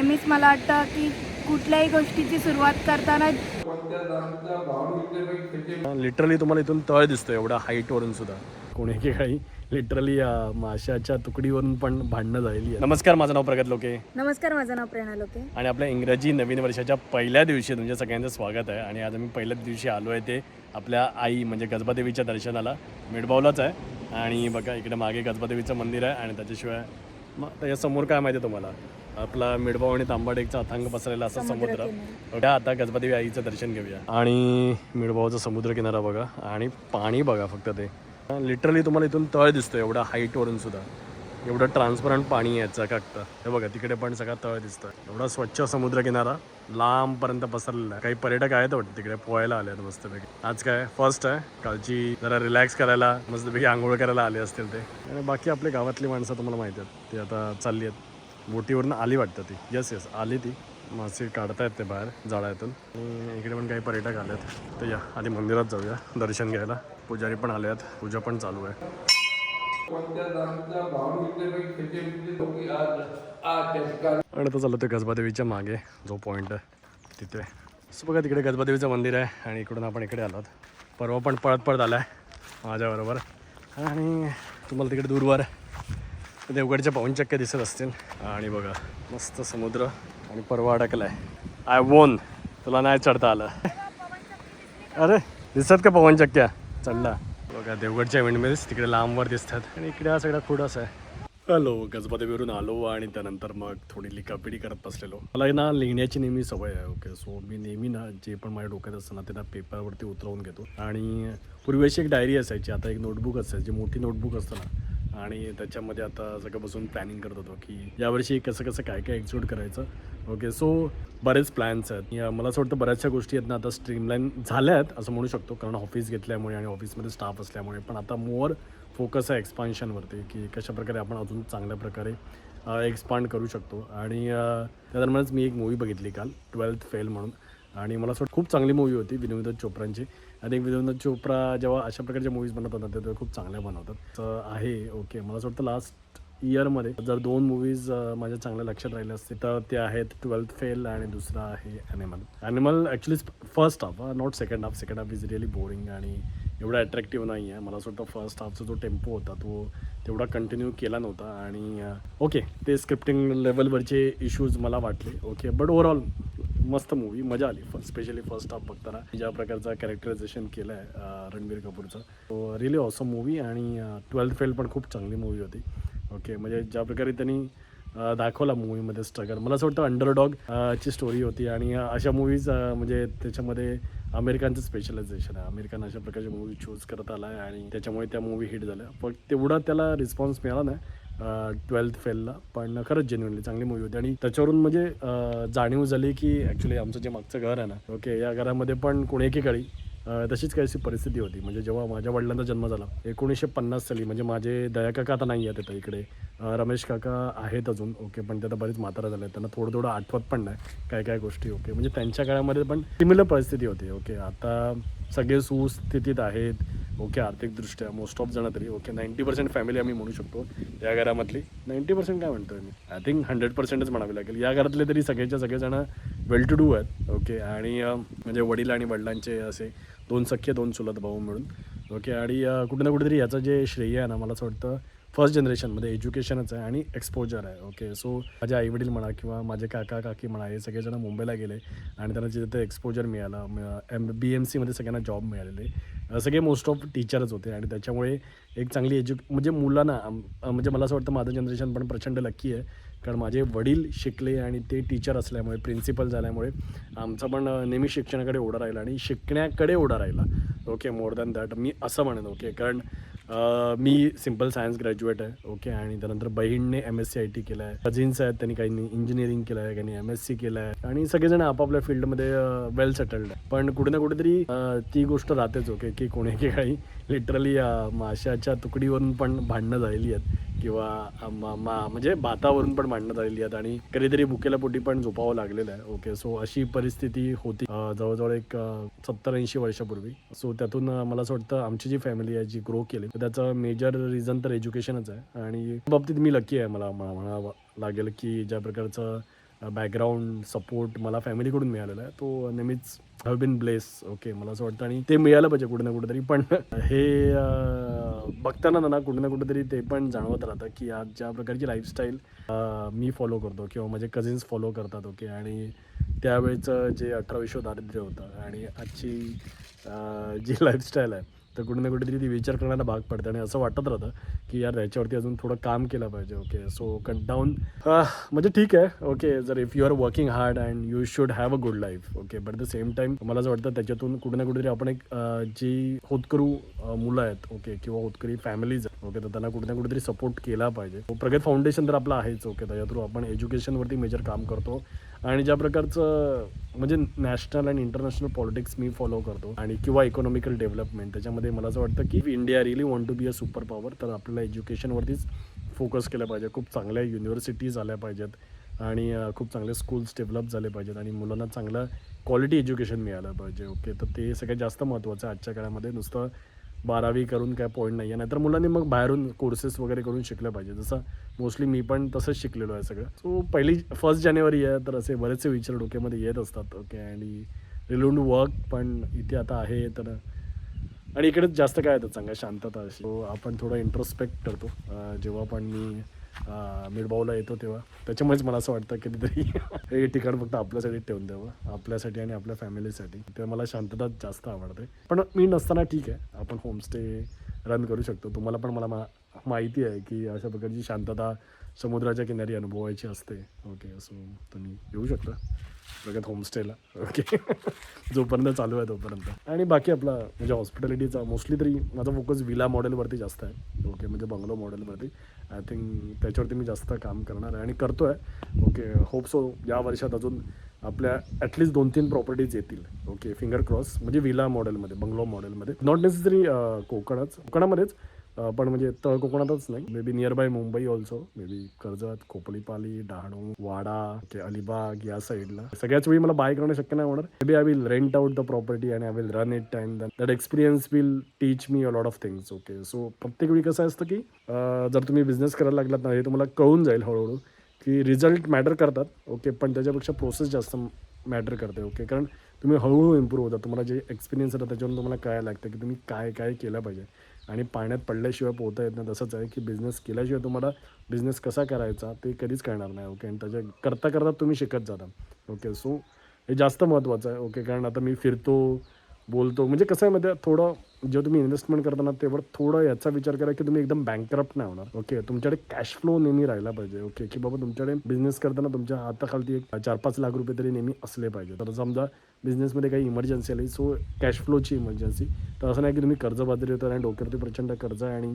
नेहमीच मला वाटतं की कुठल्याही गोष्टीची सुरुवात करताना लिटरली तुम्हाला इथून तळ दिसतं एवढ्या हाईटवरून सुद्धा. कोणी की काही लिटरली माशाच्या तुकडीवरून पण भांडणं झालेली आहे नमस्कार माझं नाव प्रगत लोके. नमस्कार माझं नाव प्रेरणा लोके. आणि आपल्या इंग्रजी नवीन वर्षाच्या पहिल्या दिवशी तुमच्या सगळ्यांचं स्वागत आहे. आणि आज आम्ही पहिल्याच दिवशी आलो आहे ते आपल्या आई म्हणजे गजबादेवीच्या दर्शनाला. मिडबावलाच आहे. आणि बघा इकडे मागे गजबादेवीचं मंदिर आहे आणि त्याच्याशिवाय मग त्याच्यासमोर काय माहिती आहे तुम्हाला? आपला मिडबाव आणि तांबाडेकचा अथांग पसरलेला असा समुद्र त्या आता गजबादेवी आईचं दर्शन घेऊया. आणि मिडबावचा समुद्र किनारा बघा आणि पाणी बघा फक्त ते. लिटरली तुम्हाला इथून तळ दिसतं एवढ्या हाईटवरून सुद्धा. एवढं ट्रान्सपरंट पाणी आहे चकाकतं हे बघा तिकडे पण सगळा तळ दिसतं एवढा स्वच्छ समुद्र किनारा लांबपर्यंत पसरलेला आहे. काही पर्यटक आहेत वाटतं तिकडे पोहायला आले आहेत मस्तपैकी. आज काय? फर्स्ट आहे. कालची जरा रिलॅक्स करायला मस्तपैकी आंघोळ करायला आले असतील ते. आणि बाकी आपली गावातली माणसं तुम्हाला माहिती आहेत ती आता चालली आहेत. बोटीवरून आली वाटतं ती. येस येस आली ती. मासे काढतायत ते बाहेर जाळ्यातून. आणि इकडे पण काही पर्यटक आले आहेत तर या आधी मंदिरात जाऊया दर्शन घ्यायला. पुजारी पण आले आहेत पूजा पण चालू आहे. आणि तो चाललो ते गजबादेवीच्या मागे जो पॉईंट आहे तिथे. असं बघा तिकडे गजबादेवीचं मंदिर आहे आणि इकडून आपण इकडे आलोत. परवा पण पळत पळत आला आहे माझ्याबरोबर. आणि तुम्हाला तिकडे दूरवर देवगडच्या पाऊनचक्क्या दिसत असतील. आणि बघा. मस्त समुद्र आणि परवा अडकला आहे आय वोन तुला नाही चढता आलं. अरे दिसतात का पवनचक्क्या चढला. बघा देवगडच्या इव्हेंटमध्येच तिकडे लांबवर दिसतात. आणि इकडे हा सगळा खुडस आहे. हॅलो गजबादेवीवरून आलो आणि त्यानंतर मग थोडी लिकापिडी करत बसलेलो. मला ना लिहिण्याची नेहमी सवय आहे ओके सो मी नेहमी ना जे पण माझ्या डोक्यात असतं ना ते ना पेपरवरती उतरवून घेतो. आणि पूर्वी अशी एक डायरी असायची आता एक नोटबुक असायची मोठी नोटबुक असतं ना. आणि त्याच्यामध्ये आता सगळं बसून प्लॅनिंग करत होतो की यावर्षी कसं कसं काय काय एक्झिक्यूट करायचं. ओके सो बरेच प्लॅन्स आहेत. या मला असं वाटतं बऱ्याचशा गोष्टी आहेत ना आता स्ट्रीमलाईन झाल्या आहेत असं म्हणू शकतो. कारण ऑफिस घेतल्यामुळे आणि ऑफिसमध्ये स्टाफ असल्यामुळे. पण आता मोर फोकस आहे एक्सपान्शनवरती की कशाप्रकारे आपण अजून चांगल्या प्रकारे एक्सपांड करू शकतो. आणि त्या दरम्यानच मी एक मूवी बघितली काल ट्वेल्थ फेल म्हणून. आणि मला असं वाटतं खूप चांगली मूवी होती विनोद चोप्रांची. आणि विनोद चोप्रा जेव्हा अशा प्रकारच्या मूवीज बनवत होतात तेव्हा खूप चांगल्या बनवतात. तर आहे ओके मला असं वाटतं लास्ट इयरमध्ये जर दोन मूवीज माझ्या चांगल्या लक्षात राहिल्या असते तर ते आहेत ट्वेल्थ फेल आणि दुसरा आहे Animal Animal actually first half not second half second half is really boring आणि एवढा अट्रॅक्टिव्ह नाही आहे मला असं वाटतं फर्स्ट हाफचा जो टेम्पो होता तो तेवढा कंटिन्यू केला नव्हता आणि ओके ते स्क्रिप्टिंग लेवलवरचे इश्यूज मला वाटले ओके बट ओव्हरऑल मस्त मूवी मजा आली. स्पेशली फर्स्ट हाफ बघताना. ज्या प्रकारचा कॅरेक्टरायझेशन केलं आहे रणबीर कपूरचं. तो रिली ऑसम मूवी आणि ट्वेल्थ फेल पण खूप चांगली मूवी होती. ओके म्हणजे ज्या प्रकारे त्यांनी दाखवला मूवीमध्ये स्ट्रगल मला असं वाटतं अंडरडॉग ची स्टोरी होती आणि अशा मूवीज म्हणजे त्याच्यामध्ये अमेरिकांचं स्पेशलायझेशन आहे. अमेरिकन अशा प्रकारच्या मूवी चूज करत आला आहे आणि त्याच्यामुळे त्या मूवी हिट झाल्या. पण तेवढा त्याला रिस्पॉन्स मिळाला नाही. ट्वेल्थ फेलला पण खरंच जेन्युनली चांगली मूवी होती. आणि त्याच्यावरून म्हणजे जाणीव झाली की ॲक्च्युली आमचं जे मागचं घर आहे ना ओके या घरामध्ये पण कोणी एकेकाळी तशीच काहीशी परिस्थिती होती. म्हणजे जेव्हा माझ्या वडिलांचा जन्म झाला एकोणीसशे पन्नास साली म्हणजे माझे दया काका आता नाही आहेत आता इकडे. रमेश काका आहेत अजून ओके पण ते आता बरीच म्हातारा झाले आहेत. त्यांना थोडं थोडं आठवत पण नाही काय काय गोष्टी ओके म्हणजे त्यांच्या काळामध्ये पण सिमिलर परिस्थिती होती ओके आता सगळे सुस्थितीत आहेत. ओके आर्थिकदृष्ट्या मोस्ट ऑफ जण तरी ओके नाईंटी पर्सेंट फॅमिली आम्ही म्हणू शकतो. या घरामधली नाईंटी पर्सेंट काय म्हणतोय मी? आय थिंक हंड्रेड पर्सेंटच म्हणावे लागेल. या घरातले तरी सगळेच्या सगळेजण वेल टू डू आहेत ओके आणि म्हणजे वडील आणि वडिलांचे असे दोन सख्खे दोन चुलत भाऊ मिळून ओके आणि कुठे ना कुठेतरी याचं जे श्रेय आहे ना मला असं वाटतं फर्स्ट जनरेशनमध्ये एज्युकेशनच आहे आणि एक्सपोजर आहे ओके सो माझे आईवडील म्हणा किंवा माझे काका काकी म्हणा हे सगळेजण मुंबईला गेले आणि त्यांना जिथे एक्सपोजर मिळालं एम बी एम सीमध्ये सगळ्यांना जॉब मिळालेले. सगळे मोस्ट ऑफ टीचरच होते आणि त्याच्यामुळे एक चांगली एज्यु म्हणजे मुलांना म्हणजे मला असं वाटतं माझं जनरेशन पण प्रचंड लक्की आहे. कारण माझे वडील शिकले आणि ते टीचर असल्यामुळे प्रिन्सिपल झाल्यामुळे आमचा पण नेहमी शिक्षणाकडे ओढा राहिला आणि शिकण्याकडे ओढा राहिला ओके मोर दॅन दॅट मी असं म्हणेन ओके कारण मी सिंपल सायन्स ग्रॅज्युएट आहे ओके? आणि त्यानंतर बहीणने M S C I T केलं आहे. कझिन्स आहेत त्यांनी काही इंजिनिअरिंग केलं आहे काही एम एस सी केलं आहे. आणि सगळेजण आपापल्या फील्डमध्ये वेल सेटल्ड आहे. पण कुठे ना कुठेतरी ती गोष्ट राहतेच ओके? की कोणी की काही लिटरली माशाच्या तुकडीवरून पण भांडणं झालेली आहेत. किंवा मा म्हणजे भातावरून पण मांडण्यात आलेली आहेत आणि कधीतरी भुकेल्या पोटी पण झोपावं लागलेलं आहे. ओके सो अशी परिस्थिती होती. जवळजवळ एक सत्तर ऐंशी वर्षापूर्वी. सो त्यातून मला असं वाटतं आमची जी फॅमिली आहे जी ग्रो केली तर त्याचं मेजर रिझन तर एज्युकेशनच आहे. आणि बाबतीत मी लकी आहे. मला म्हणावं लागेल की ज्या प्रकारचं बॅकग्राऊंड सपोर्ट मला फॅमिलीकडून मिळालेला आहे. तो नेहमीच हॅव बिन ब्लेस ओके मला असं वाटतं. आणि ते मिळालं पाहिजे कुठे ना कुठेतरी. पण हे बघताना ना कुठे ना कुठेतरी ते पण जाणवत राहतं की आज ज्या प्रकारची लाईफस्टाईल मी फॉलो करतो किंवा माझे कझिन्स फॉलो करतात ओके आणि त्यावेळेचं जे अठरा विश्व दारिद्र्य होतं आणि आजची जी लाईफस्टाईल आहे तर कुठे ना कुठेतरी ती विचार करण्याला भाग पडते. आणि असं वाटत राहतं की यार याच्यावरती अजून थोडं काम केलं पाहिजे. ओके सो कट डाऊन म्हणजे ठीक आहे. ओके जर if you are working hard and you should have a good life okay but the same time मला असं वाटतं त्याच्यातून कुठे ना कुठेतरी आपण एक ah, जी होतकरू ah, मुलं आहेत. ओके किंवा होतकरी फॅमिलीज आहेत. ओके तर त्यांना कुठे ना कुठेतरी सपोर्ट केला पाहिजे. प्रगत फाउंडेशन तर आपलं आहेच. ओके त्याच्या थ्रू आपण एज्युकेशनवरती मेजर काम करतो. आणि ज्या प्रकारचं म्हणजे नॅशनल अँड इंटरनॅशनल पॉलिटिक्स मी फॉलो करतो आणि किंवा इकॉनॉमिकल डेव्हलपमेंट त्याच्यामध्ये मला असं वाटतं की India really want to be a super power तर आपल्याला एज्युकेशनवरतीच फोकस केलं पाहिजे. खूप चांगल्या युनिव्हर्सिटीज आल्या पाहिजेत आणि खूप चांगले स्कूल्स डेव्हलप झाले पाहिजेत आणि मुलांना चांगलं क्वालिटी एज्युकेशन मिळालं पाहिजे. ओके तर ते सगळ्यात जास्त महत्त्वाचं आहे आजच्या काळामध्ये. नुसतं बारावी करून काय पॉईंट नाही आहे नाहीतर मुलांनी मग बाहेरून कोर्सेस वगैरे करून शिकलं पाहिजे. जसं मोस्टली मी पण तसंच शिकलेलो आहे सगळं. सो पहिली फर्स्ट जानेवारी आहे तर असे बरेचसे विचार डोक्यामध्ये येत असतात. ओके आणि रिलोन वर्क पण इथे आता आहे तर आणि इकडेच जास्त काय येतं चांगलं शांतता अशी. आपण थोडं इंट्रोस्पेक्ट करतो. जेव्हा पण मी अं, येतो तेव्हा. त्याच्यामुळेच मला असं वाटतं कधीतरी. हे ठिकाण फक्त आपल्यासाठी ठेवून द्यावं. आपल्यासाठी आणि आपल्या फॅमिलीसाठी. तर मला शांतता जास्त आवडते. पण मी नसताना ठीक आहे. आपण होमस्टे रन करू शकतो. तुम्हाला पण मला मा माहिती आहे की अशा प्रकारची शांतता समुद्राच्या किनारी अनुभवायची असते. ओके सो तुम्ही येऊ शकता. प्रगत होमस्टेला. ओके. जोपर्यंत चालू आहे तोपर्यंत. आणि बाकी आपला म्हणजे हॉस्पिटॅलिटीचा मोस्टली तरी माझा फोकस विला मॉडेलवरती जास्त आहे. ओके म्हणजे बंगलो मॉडेलवरती आय थिंक त्याच्यावरती मी जास्त काम करणार आहे आणि करतो आहे ओके होप सो या वर्षात अजून आपल्या ॲटलिस्ट दोन तीन प्रॉपर्टीज येतील. ओके फिंगर क्रॉस म्हणजे विला मॉडेलमध्ये बंगलो मॉडेलमध्ये नॉट नेसेसरी कोकणच. कोकणामध्येच पण म्हणजे तळ कोकणातच नाही. May be near by Mumbai also may be Karjat खोपलीपाली Dahanu Wada ते अलिबाग या साईडला सगळ्याच वेळी मला बाय करणं शक्य नाही होणार. Maybe I will rent out the property and I will run it and that experience will teach me a lot of things okay so प्रत्येक वेळी कसं असतं की जर तुम्ही बिझनेस करायला लागलात ना हे तुम्हाला कळून जाईल हळूहळू की रिझल्ट मॅटर करतात ओके पण त्याच्यापेक्षा प्रोसेस जास्त मॅटर करते ओके कारण तुम्ही हळूहळू इम्प्रूव्ह होता. तुम्हाला जे एक्सपिरियन्स होता त्याच्यावरून तुम्हाला कळायला लागतं की तुम्ही काय काय केलं पाहिजे. आणि पाण्यात पडल्याशिवाय पोहता येत नाही तसंच आहे की बिझनेस केल्याशिवाय तुम्हाला बिझनेस कसा करायचा ते कधीच कळणार नाही ओके आणि त्याच्या करता करता तुम्ही शिकत जाता ओके सो हे जास्त महत्त्वाचं आहे ओके कारण आता मी फिरतो बोलतो म्हणजे कसं आहे माहिती थोडं जेव्हा तुम्ही इन्व्हेस्टमेंट करताना तेव्हा थोडं याचा विचार करा की तुम्ही एकदम बँकरप्ट नाही होणार ओके तुमच्याकडे कॅश फ्लो नेहमी राहिला पाहिजे ओके की बाबा तुमच्याकडे बिझनेस करताना तुमच्या हाताखालती एक चार पाच लाख रुपये तरी नेहमी असले पाहिजे. तर समजा बिझनेसमध्ये काही इमर्जन्सी आली. सो कॅश फ्लोची इमर्जन्सी तर असं नाही की तुम्ही कर्जबाजारी होता आणि डोक्यावरती प्रचंड कर्ज आहे आणि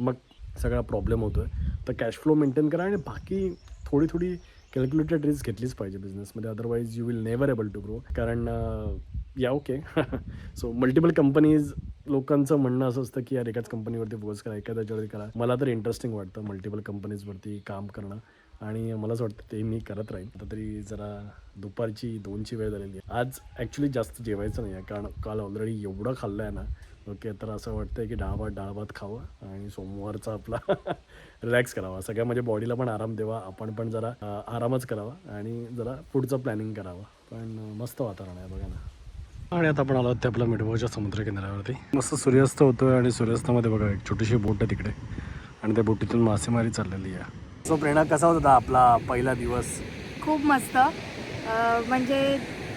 मग सगळा प्रॉब्लेम होतो आहे तर कॅश फ्लो मेंटेन करा आणि बाकी थोडी थोडी कॅल्क्युलेटेड रिस्क घेतलीच पाहिजे बिझनेसमध्ये otherwise you will never able to grow कारण या ओके सो मल्टिपल कंपनीज लोकांचं म्हणणं असं असतं की यार एकाच कंपनीवरती फोकस करा एका त्याच्यावरती करा. मला तर इंटरेस्टिंग वाटतं मल्टिपल कंपनीजवरती काम करणं. आणि मला असं वाटतं ते मी करत राहीन. आता तरी जरा दुपारची दोनची वेळ झालेली आहे. आज ॲक्च्युली जास्त जेवायचं नाही आहे कारण काल ऑलरेडी एवढं खाल्लं आहे ना. ओके तर असं वाटतं की डाळ भात डाळ भात खावं आणि सोमवारचा आपला रिलॅक्स करावा. सगळ्या म्हणजे बॉडीला पण आराम द्यावा. आपण पण जरा आरामच करावा आणि जरा पुढचं प्लॅनिंग करावं. पण मस्त वातावरण आहे बघा ना. आणि आता आपण आलो ते आपल्या मिठभावच्या समुद्र किनाऱ्यावरती मस्त सूर्यास्त होतोय आणि सूर्यास्तामध्ये बघा एक छोटीशी बोट आहे तिकडे. आणि त्या बोटीतून मासेमारी चाललेली आहे. सो प्रेरणा कसा होता आपला पहिला दिवस? खूप मस्त. म्हणजे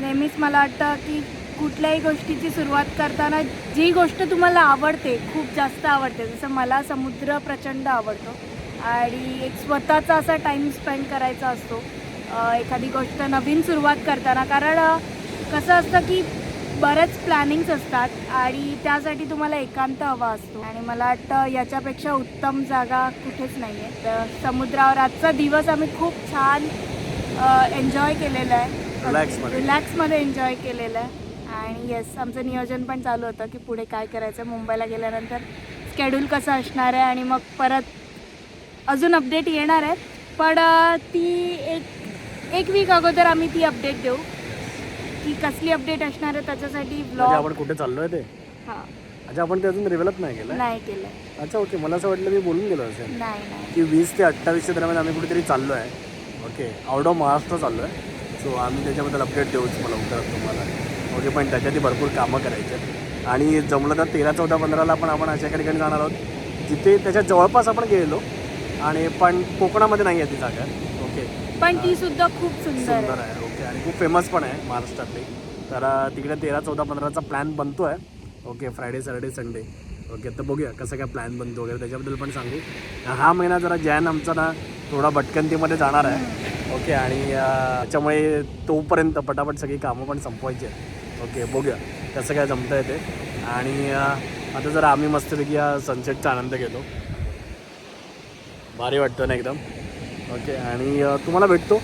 नेहमीच मला वाटतं की कुठल्याही गोष्टीची सुरुवात करताना जी गोष्ट तुम्हाला आवडते खूप जास्त आवडते. जसं मला समुद्र प्रचंड आवडतो आणि एक स्वतःचा असा टाईम स्पेंड करायचा असतो. एखादी गोष्ट नवीन सुरुवात करताना. कारण कसं असतं की बरेच प्लॅनिंग्स असतात आणि त्यासाठी तुम्हाला एकांत हवा असतो. आणि मला वाटतं याच्यापेक्षा उत्तम जागा कुठेच नाही आहे तर समुद्रावर आजचा दिवस आम्ही खूप छान एन्जॉय केलेलं आहे. रिलॅक्समध्ये एन्जॉय केलेलं आहे. आणि येस आमचं नियोजन पण चालू होतं की पुढे काय करायचं. मुंबईला गेल्यानंतर स्केड्यूल कसं असणार आहे आणि मग परत अजून अपडेट येणार आहेत. पण ती एक एक वीक अगोदर आम्ही ती अपडेट देऊ. की कसली अपडेट असणार आहे त्याच्यासाठी म्हणजे ब्लॉग आपण कुठे चाललोय ते? हां. अच्छा आपण ते अजून रिव्हलच नाही केलं नाही केलं अच्छा ओके मला असं वाटलं मी बोलून गेलो असेल. नाही नाही. की वीस ते अठ्ठावीसच्या दरम्यान आम्ही कुठेतरी चाललो आहे ओके आउट ऑफ महाराष्ट्र चाललो आहे सो आम्ही त्याच्याबद्दल अपडेट देऊच मला लवकरच तुम्हाला. ओके पण त्याच्यासाठी भरपूर कामं करायची आहेत आणि जमलं तर तेरा चौदा पंधराला पण आपण अशा एका ठिकाणी जाणार आहोत. जिथे त्याच्या जवळपास आपण गेलो आणि पण कोकणामध्ये नाही आहे ती जागा. ओके पण ती सुद्धा खूप सुंदर सुंदर आहे. ओके आणि खूप फेमस पण आहे महाराष्ट्रातली. तर तिकडे तेरा चौदा पंधराचा प्लॅन बनतो आहे okay Friday Saturday Sunday okay तर बघूया कसं काय प्लॅन बनतो वगैरे. त्याच्याबद्दल पण सांगू. हा महिना जरा जॅन आमचा ना थोडा भटकंतीमध्ये जाणार आहे. ओके आणि त्याच्यामुळे तोपर्यंत पटापट सगळी कामं पण संपवायची आहेत. ओके बघूया कसं काय जमतं आहे ते. आणि आता जरा आम्ही मस्तपैकी या सनसेटचा आनंद घेतो. भारी वाटतं ना एकदम. ओके आणि तुम्हाला भेटतो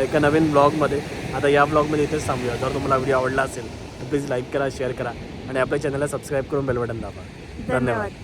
एका नवीन ब्लॉगमध्ये. आता या ब्लॉगमध्ये इथेच थांबूया. जर तुम्हाला व्हिडिओ आवडला असेल तर प्लीज लाईक करा शेअर करा आणि आपल्या चॅनलला सबस्क्राईब करून बेलबटन दाबा. धन्यवाद.